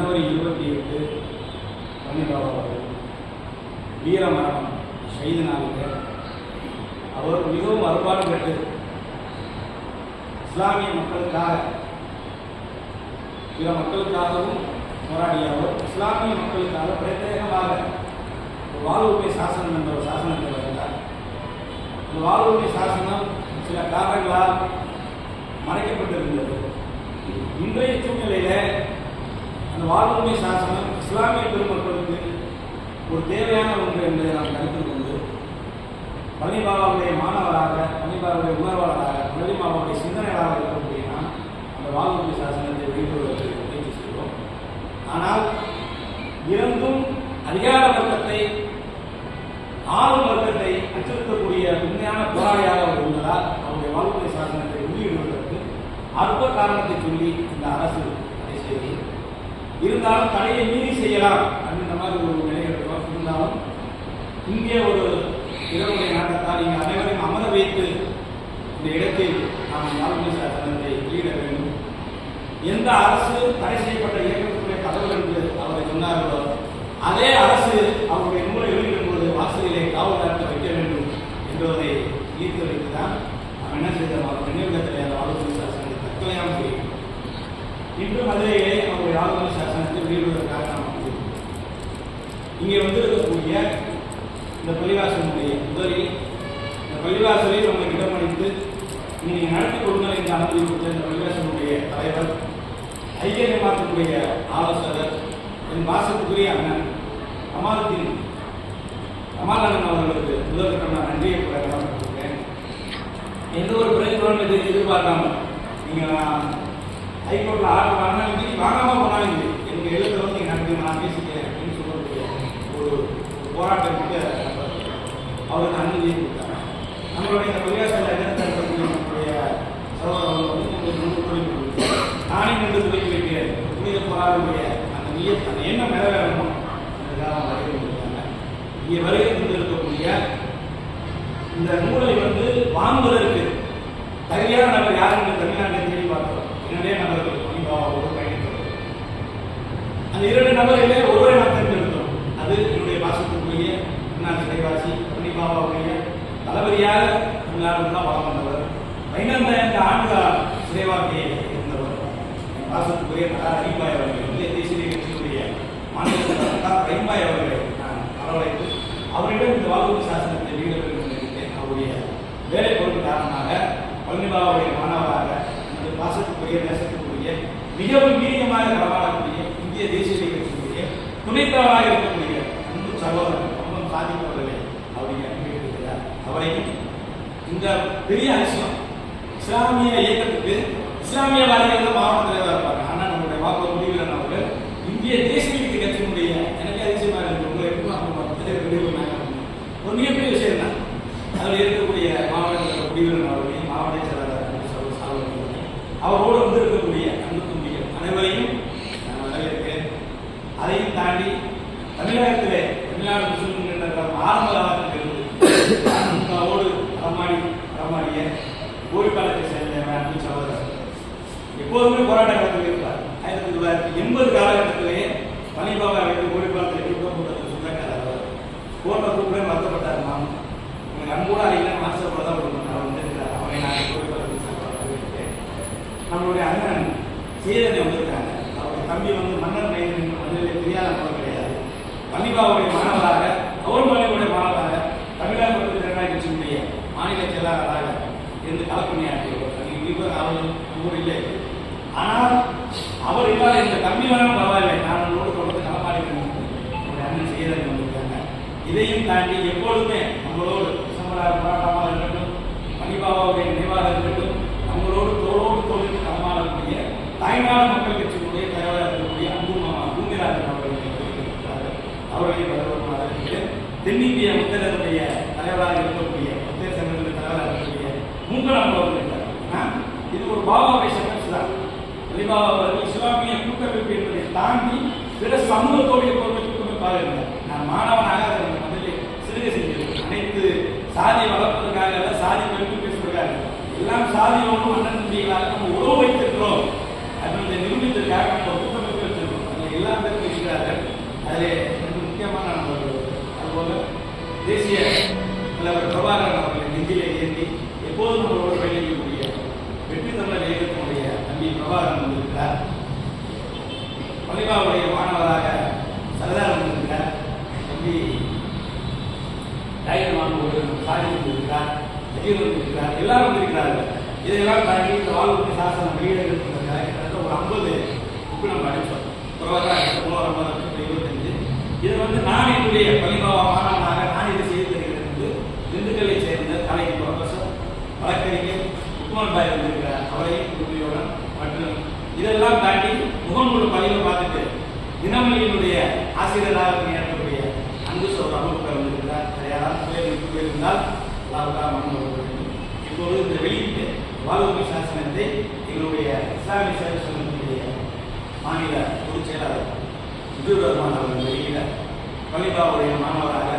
ஜனவரி இருபத்தி எட்டு பன்னிரண்டாவது அவர்கள் வீரமரணம் செய்து நாளில் அவர் மிகவும் அறுபாடு பெற்று இஸ்லாமிய மக்களுக்காக பிற மக்களுக்காகவும் போராடிய அவர் இஸ்லாமிய மக்களுக்காக பிரத்யேகமாக வாழ்வுமை சாசனம் என்ற ஒரு சாசனத்தில் வந்தார் இந்த வாழ்வுமை சாசனம் சில காரணங்களால் மறைக்கப்பட்டிருந்தது. இன்றைய சூழ்நிலையில அந்த வாழ்வுரிமை சாசனம் இஸ்லாமிய பெருமக்களுக்கு ஒரு தேவையான ஒன்று என்பதை நாம் கருத்தில் கொண்டு பழனிபாபாவுடைய மாணவராக பழனிபாபாவுடைய உணர்வாளராக பழனிபாபாவுடைய சிந்தனையாளராக இருக்கக்கூடிய நாம் அந்த வாழ்வுரிமை சாசனத்தை வெளியிடுவதற்கு முயற்சி செய்வோம் ஆனால் இருந்தும் அதிகார வர்க்கத்தை ஆளும் வர்க்கத்தை அச்சுறுத்தக்கூடிய உண்மையான போராளியாக அவர் இருந்ததால் அவருடைய வாழ்வுரிமை சாசனத்தை வெளியிடுவதற்கு அற்ப காரணத்தை சொல்லி இந்த அரசு இருந்தாலும் தடையை மீறி செய்யலாம் அப்படின்ற மாதிரி ஒரு நிலை இருந்தாலும் இங்கே ஒரு இறைவனுடைய நாட்டத்தால் இங்கே அனைவரையும் அமர வைத்து இந்த இடத்தில் நாம் வாழ்வுரிமை சாசனத்தை வெளியிட வேண்டும்? எந்த அரசு தடை செய்யப்பட்ட இயக்கத்துடைய கதவு என்று அவரை சொன்னார்களோ அதே அரசு அவருடைய நூலை மதுரையிலே சாசனத்தை வெளியிடுவதற்காக நாம் இங்கே வந்திருக்கக்கூடிய இந்த பள்ளிவாசனுடைய முதலில் இந்த பள்ளிவாசலில் நம்மை இடமளித்து நீங்கள் நடத்தி கொடுங்கள் என்று அனுமதி கொடுத்த இந்த பள்ளிவாசனுடைய தலைவர் ஐக்கிய மாற்றக்கூடிய ஆலோசகர் என் பாசத்துக்குரிய அண்ணன் கமாலுத்தீன் கமால் அண்ணன் அவர்களுக்கு முதல் நான் நன்றியை கடமைப்பட்டிருக்கேன் எந்த ஒரு பிரதிபலனும் எதிர் எதிர்பார்க்காம நீங்கள் ஹைகோர்ட்டில் ஆர்டர் வாங்கினாலும் சரி வாங்காமல் போனாலும் சரி எனக்கு எழுத்துல வந்து நீங்கள் நடத்தி நான் பேசிக்கிறேன் அப்படின்னு சொல்லக்கூடிய ஒரு ஒரு போராட்டம் மிக்க நபர் அவருக்கு அனுமதியை கொடுத்தாங்க நம்மளுடைய இந்த பள்ளியாசல இருக்கக்கூடிய நம்மளுடைய சகோதரர்கள் வந்து உங்களுக்கு முன்பு கொடுத்தாங்க. நானே நின்று துணைக்கு வைக்கிறேன் புனித போராளுடைய அந்த நிய அந்த எண்ணம் நிறைவேறணும் அதுக்காக வருகை கொடுத்தாங்க. இங்கே வருகை கொண்டிருக்கக்கூடிய இந்த நூலை வந்து வாங்குவதற்கு தகுதியான நபர் யார் என்று தமிழ்நாட்டை தேடி பார்க்கிறோம். இரண்டே நபர்கள் பணிபாவோடு பயணித்தோம் அந்த இரண்டு நபர்களே ஒருவரை நாம் தேர்ந்தெடுத்தோம். அது என்னுடைய பாசத்துக்குரிய சிறைவாசி தளபதியாக தமிழ்நாடு தான் வளம் வந்தவர். என்ற ஆண்டுகள் சிறைவாக்கியை இருந்தவர். என் பாசத்துக்குரிய நகர் அரிபாய் அவர்கள் இந்திய தேசிய கட்சியினுடைய மாநில தலைவர் அவர்களை நான் வரவழைத்து அவரிடம் இந்த வாழ்வு சாசனத்தை வெளியிட வேண்டும் அவருடைய வேலை பொருள் காரணமாக பழனிபாபாவுடைய மாணவராக இந்த பாசத்துக்குரிய நேசத்துக்குரிய மிகவும் வீரியமாக களமாடக்கூடிய இந்திய தேசிய கட்சியினுடைய துணைத்தலைவராக இருக்கக்கூடிய அன்பு சகோதரன் ரொம்ப சாதிப்பவர்களை அவரையும் இந்த பெரிய விஷயம் இஸ்லாமிய இயக்கத்துக்கு இஸ்லாமியவாதிகள் தான் மாவட்ட தலைவராக இருப்பாங்க. ஆனா நம்மளுடைய வாக்கு முடிவில் அவர்கள். இந்திய தேசிய கட்சியினுடைய எனக்கு அதிசயமாக இருக்கு. உங்களை எப்படி அவங்க பக்கத்தில் வெளியிடுவாங்க ஒரு மிகப்பெரிய விஷயம் தான் அதில் இருக்கக்கூடிய மாவட்ட முடிவில் அவர்களையும் மாவட்ட செயலாளர் அவரோடு எப்போதுமே போராட்ட காலத்தில் ஆயிரத்தி தொள்ளாயிரத்தி எண்பது காலகட்டத்திலேயே பனிபாபா வைத்து கோரிப்பாளத்தில் கூட்டம் கூட்டத்தில் சொந்தக்காரர் கோட்டை கூப்பிட வருத்தப்பட்டார் நாம் எனக்கு அன்போடு அறிவிக்க மாஸ்டர் கூட தான் அவர் வந்திருக்கிறார் அவரை நான் கோரிப்பாளத்தில் வரவேற்கிறேன் நம்மளுடைய அண்ணன் சீரனை வந்திருக்காங்க அவருடைய தம்பி வந்து மன்னர் மைதன் மண்ணிலே தெரியாத போல கிடையாது. பள்ளிபாவுடைய மாணவராக அவர் பள்ளியுடைய மாணவராக தமிழக மக்கள் ஜனநாயக கட்சியினுடைய மாநில செயலாளராக இருந்து கலப்பணியாற்றியவர் அதில் இருப்பது அவர் ஊர் இல்லை. ஆனால் அவர் இல்லாத இந்த கம்மி வேணாலும் பரவாயில்லை. நான் உங்களோட தொடர்ந்து களமாடிக்கணும் ஒரு அண்ணன் சீதனை வந்திருக்காங்க. இதையும் தாண்டி எப்பொழுதுமே நம்மளோடு டிசம்பர் போராட்டமாக இருக்கட்டும் பணிபாபாவுடைய நினைவாக இருக்கட்டும் நம்மளோடு தோளோடு தோளுக்கு களமாடக்கூடிய தாய்நாடு மக்கள் கட்சியினுடைய தலைவராக இருக்கக்கூடிய அன்பு பூமிராஜன் அவர்களை அவர்களை வரவேற்பாக தென்னிந்திய முத்தரனுடைய தலைவராக இருக்கக்கூடிய முத்தேர் தலைவராக இருக்கக்கூடிய மூங்கலம் அவர்கள் இது ஒரு பாபாவை சங்கத்து தான் அலிபாபா அவர்கள் இஸ்லாமிய கூட்டமைப்பு என்பதை தாண்டி பிற சமூகத்தோடைய பொருளை கூட்டமைப்பாக இருந்தார் நான் மாணவனாக அதை முதலில் சிறுகை செஞ்சிருக்கேன் அனைத்து சாதி வளர்ப்பதற்காக அல்ல சாதி பெருமை பேசுவதற்காக எல்லாம் சாதியோடும் அண்ணன் தம்பிகளாக நம்ம உறவு வைத்திருக்கிறோம். அப்படின்னு நிரூபித்ததற்காக நம்ம கூட்டமைப்பு வச்சிருக்கோம் அதில் எல்லா பேரும் இருக்கிறார்கள். அதில் மிக முக்கியமான நபர்கள். அதுபோல தேசிய தலைவர் பிரபாகரன் அவர்களை நெஞ்சிலே ஏந்தி எப்போதும் நம்மளோடு பயணிக்கக்கூடிய வெற்றி தமிழர் இயக்கத்தினுடைய தம்பி பிரபாகரன் வந்திருக்கிறார் பள்ளிபாவுடைய மாணவராக சரதார் வந்திருக்கிறார் தம்பி டைகர் மாணவர்கள் சாதி இருக்கிறார் அஜீர் வந்திருக்கிறார் எல்லாரும் வந்திருக்கிறார்கள் இதையெல்லாம் தாண்டி இந்த வாழ்வுக்கு சாசனம் வெளியிடுறதுக்காக கிட்டத்தட்ட ஒரு ஐம்பது புக்கு நம்ம அடித்தோம் பிரபாகரன் இருபத்தஞ்சு இது வந்து நான் என்னுடைய பள்ளிபாவா மாணவனாக நான் இதை செய்து தருகிறேன் என்று திண்டுக்கல்லை சேர்ந்த கலைஞர் ப்ரொஃபசர் வழக்கறிஞர் உக்குமன் பாய் வந்திருக்கிறார் அவரையும் உதவியுடன் மற்றும் இதெல்லாம் தாண்டி முகநூல் பதிவு பார்த்துட்டு தினமணியினுடைய ஆசிரியராக பணியாற்றக்கூடிய அன்பு சோர் யாராவது பேர் போயிருந்தால் லாபகா மனம் இப்போது இந்த வெளியீட்டு வாழ்வுமை சாசனத்தை எங்களுடைய இஸ்லாமிய சேவை சங்கத்தினுடைய மாநில பொதுச் செயலாளர் முஜூர் ரஹ்மான் அவர்கள் வெளியிட பள்ளிபாவுடைய மாணவராக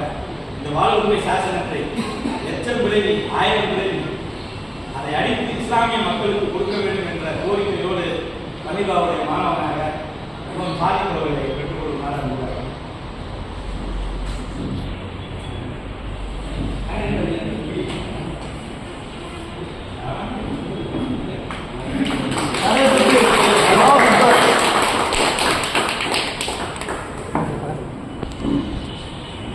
இந்த வாழ்வுமை சாசனத்தை எச்சம் விளைவி ஆயிரம் விளைவி அதை அடித்து இஸ்லாமிய மக்களுக்கு கொடுக்க